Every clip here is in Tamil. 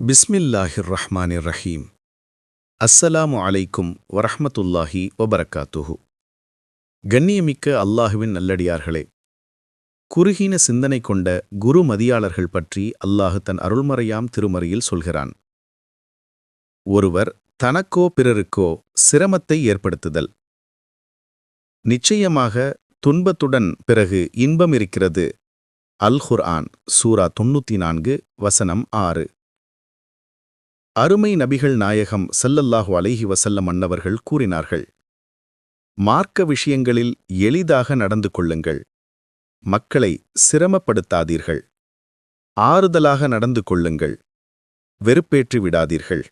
பிஸ்மில்லாஹிர் ரஹ்மானிர் ரஹீம் அஸ்ஸலாமு அலைக்கும் வரஹமத்துல்லாஹி வபரக்காத்துஹு கண்ணியமிக்க அல்லாஹுவின் நல்லடியார்களே குறுகின சிந்தனை கொண்ட குரு மதியாளர்கள் பற்றி அல்லாஹு தன் அருள்மறையாம் திருமறையில் சொல்கிறான். ஒருவர் தனக்கோ பிறருக்கோ சிரமத்தை ஏற்படுத்துதல். நிச்சயமாக துன்பத்துடன் பிறகு இன்பம் இருக்கிறது. அல் குர்ஆன் சூரா தொண்ணூத்தி நான்கு வசனம் ஆறு. அருமை நபிகள் நாயகம் செல்லல்லாஹு அலைஹி வசல்லம் அன்னவர்கள் கூறினார்கள் மார்க்க விஷயங்களில் எளிதாக நடந்து கொள்ளுங்கள். மக்களை சிரமப்படுத்தாதீர்கள். ஆறுதலாக நடந்து கொள்ளுங்கள். வெறுப்பேற்றி விடாதீர்கள்.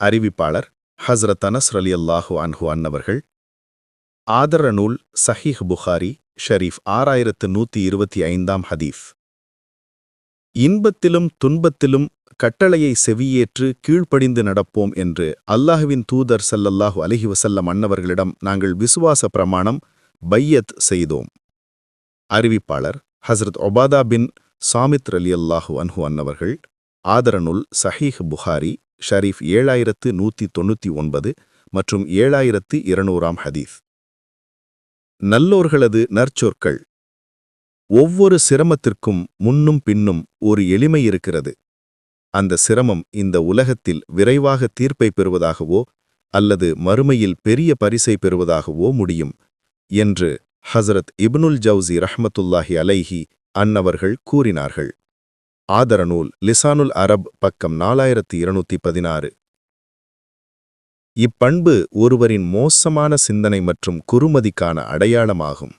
அறிவிப்பாளர் ஹஸ்ரத் அனஸ் ரலியல்லாஹு அன்ஹு அன்னவர்கள் ஆதர நூல் சஹீஹ் புகாரி ஷரீஃப் ஆறாயிரத்து நூத்தி இருபத்தி ஐந்தாம் ஹதீஃப் இன்பத்திலும் துன்பத்திலும் கட்டளையை செவியேற்று கீழ்ப்படிந்து நடப்போம் என்று அல்லாஹுவின் தூதர் சல்லல்லாஹு அலஹி வசல்லம் அன்னவர்களிடம் நாங்கள் விசுவாச பிரமாணம் பையத் செய்தோம். அறிவிப்பாளர் ஹஸ்ரத் ஒபாதா பின் சாமித் ரலியல்லாஹு அன்ஹு அன்னவர்கள் ஆதரனுல் சஹீஹ் புகாரி ஷரீஃப் ஏழாயிரத்து நூற்றி தொண்ணூற்றி ஒன்பது மற்றும் ஏழாயிரத்து இருநூறாம் ஹதீஸ். நல்லோர்களது நற்சொற்கள். ஒவ்வொரு சிரமத்திற்கும் முன்னும் பின்னும் ஒரு எளிமை இருக்கிறது. அந்த சிரமம் இந்த உலகத்தில் விரைவாக தீர்ப்பை பெறுவதாகவோ அல்லது மறுமையில் பெரிய பரிசை பெறுவதாகவோ முடியும் என்று ஹசரத் இப்னுல் ஜவுசி ரஹமத்துல்லாஹி அலைஹி அன்னவர்கள் கூறினார்கள். ஆதரநூல் லிசானுல் அரப் பக்கம் நாலாயிரத்து இருநூத்தி பதினாறு. இப்பண்பு ஒருவரின் மோசமான சிந்தனை மற்றும் குறுமதிக்கான அடையாளமாகும்.